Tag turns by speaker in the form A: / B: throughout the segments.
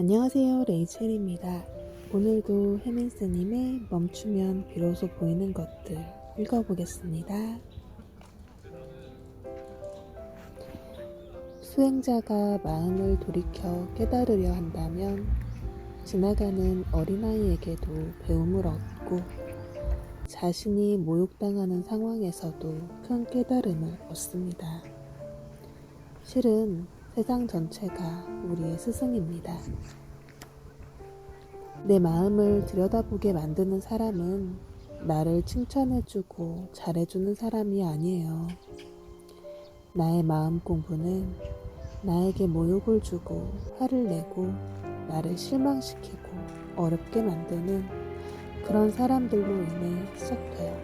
A: 안녕하세요 레이첼입니다. 오늘도 해민스님의 멈추면 비로소 보이는 것들 읽어보겠습니다. 수행자가 마음을 돌이켜 깨달으려 한다면 지나가는 어린아이에게도 배움을 얻고 자신이 모욕당하는 상황에서도 큰 깨달음을 얻습니다. 실은 세상 전체가 우리의 스승입니다. 내 마음을 들여다보게 만드는 사람은 나를 칭찬해주고 잘해주는 사람이 아니에요. 나의 마음 공부는 나에게 모욕을 주고 화를 내고 나를 실망시키고 어렵게 만드는 그런 사람들로 인해 시작돼요.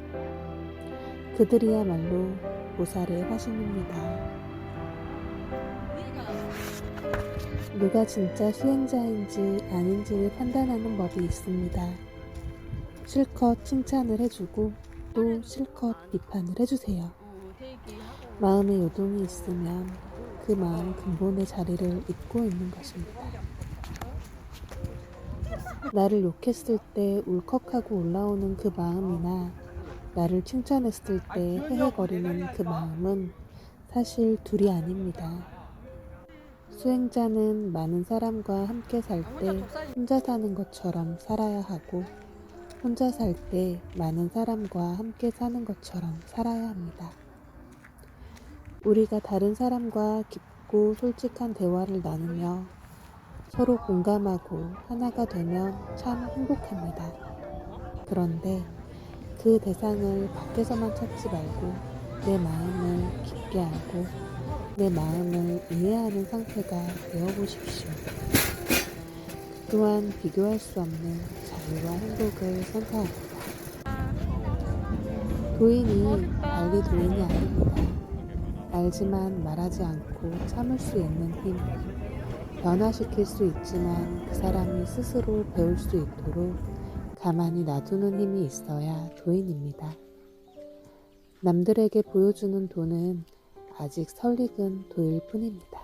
A: 그들이야말로 보살의 화신입니다. 누가 진짜 수행자인지 아닌지를 판단하는 법이 있습니다. 실컷 칭찬을 해주고 또 실컷 비판을 해주세요. 마음에 요동이 있으면 그 마음 근본의 자리를 잊고 있는 것입니다. 나를 욕했을 때 울컥하고 올라오는 그 마음이나 나를 칭찬했을 때 헤헤거리는 그 마음은 사실 둘이 아닙니다. 수행자는 많은 사람과 함께 살 때 혼자 사는 것처럼 살아야 하고 혼자 살 때 많은 사람과 함께 사는 것처럼 살아야 합니다. 우리가 다른 사람과 깊고 솔직한 대화를 나누며 서로 공감하고 하나가 되면 참 행복합니다. 그런데 그 대상을 밖에서만 찾지 말고 내 마음을 깊게 알고 내 마음을 이해하는 상태가 되어보십시오. 그 또한 비교할 수 없는 자유와 행복을 선사합니다. 도인이 달리 도인이 아닙니다. 알지만 말하지 않고 참을 수 있는 힘. 변화시킬 수 있지만 그 사람이 스스로 배울 수 있도록 가만히 놔두는 힘이 있어야 도인입니다. 남들에게 보여주는 도는 아직 설익은 도일 뿐입니다.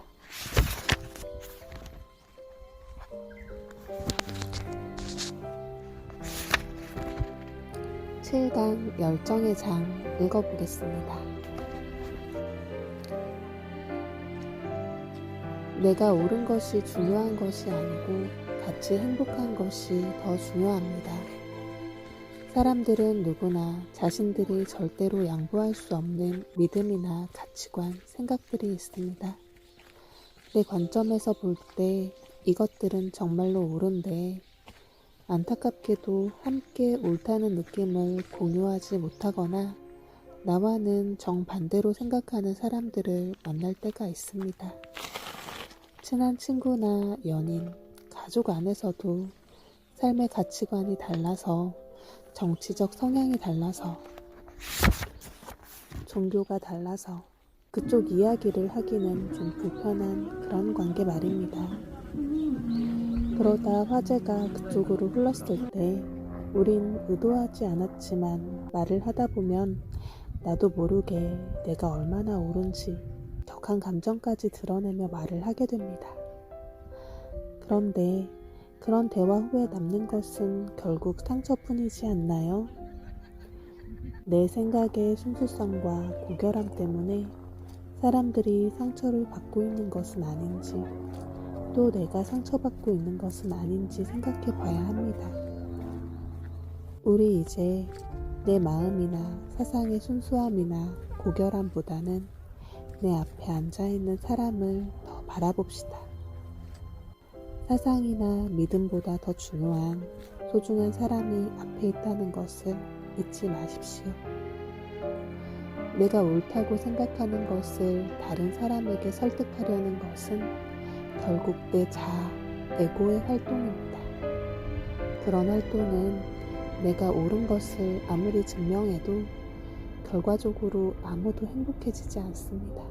A: 7강 열정의 장 읽어보겠습니다. 내가 옳은 것이 중요한 것이 아니고 같이 행복한 것이 더 중요합니다. 사람들은 누구나 자신들이 절대로 양보할 수 없는 믿음이나 가치관, 생각들이 있습니다. 내 관점에서 볼 때 이것들은 정말로 옳은데 안타깝게도 함께 옳다는 느낌을 공유하지 못하거나 나와는 정반대로 생각하는 사람들을 만날 때가 있습니다. 친한 친구나 연인, 가족 안에서도 삶의 가치관이 달라서 정치적 성향이 달라서 종교가 달라서 그쪽 이야기를 하기는 좀 불편한 그런 관계 말입니다. 그러다 화제가 그쪽으로 흘렀을 때 우린 의도하지 않았지만 말을 하다 보면 나도 모르게 내가 얼마나 옳은지 격한 감정까지 드러내며 말을 하게 됩니다. 그런데 그런 대화 후에 남는 것은 결국 상처뿐이지 않나요? 내 생각의 순수성과 고결함 때문에 사람들이 상처를 받고 있는 것은 아닌지, 또 내가 상처받고 있는 것은 아닌지 생각해 봐야 합니다. 우리 이제 내 마음이나 사상의 순수함이나 고결함보다는 내 앞에 앉아 있는 사람을 더 바라봅시다. 사상이나 믿음보다 더 중요한 소중한 사람이 앞에 있다는 것을 잊지 마십시오. 내가 옳다고 생각하는 것을 다른 사람에게 설득하려는 것은 결국 내 자아, 에고의 활동입니다. 그런 활동은 내가 옳은 것을 아무리 증명해도 결과적으로 아무도 행복해지지 않습니다.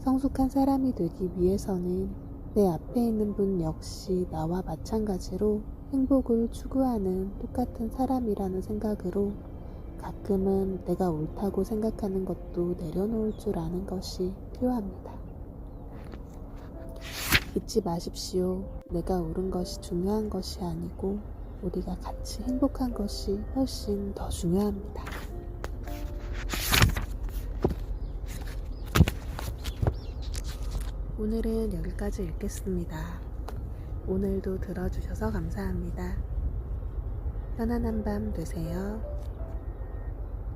A: 성숙한 사람이 되기 위해서는 내 앞에 있는 분 역시 나와 마찬가지로 행복을 추구하는 똑같은 사람이라는 생각으로 가끔은 내가 옳다고 생각하는 것도 내려놓을 줄 아는 것이 필요합니다. 잊지 마십시오. 내가 옳은 것이 중요한 것이 아니고 우리가 같이 행복한 것이 훨씬 더 중요합니다. 오늘은 여기까지 읽겠습니다. 오늘도 들어주셔서 감사합니다. 편안한 밤 되세요.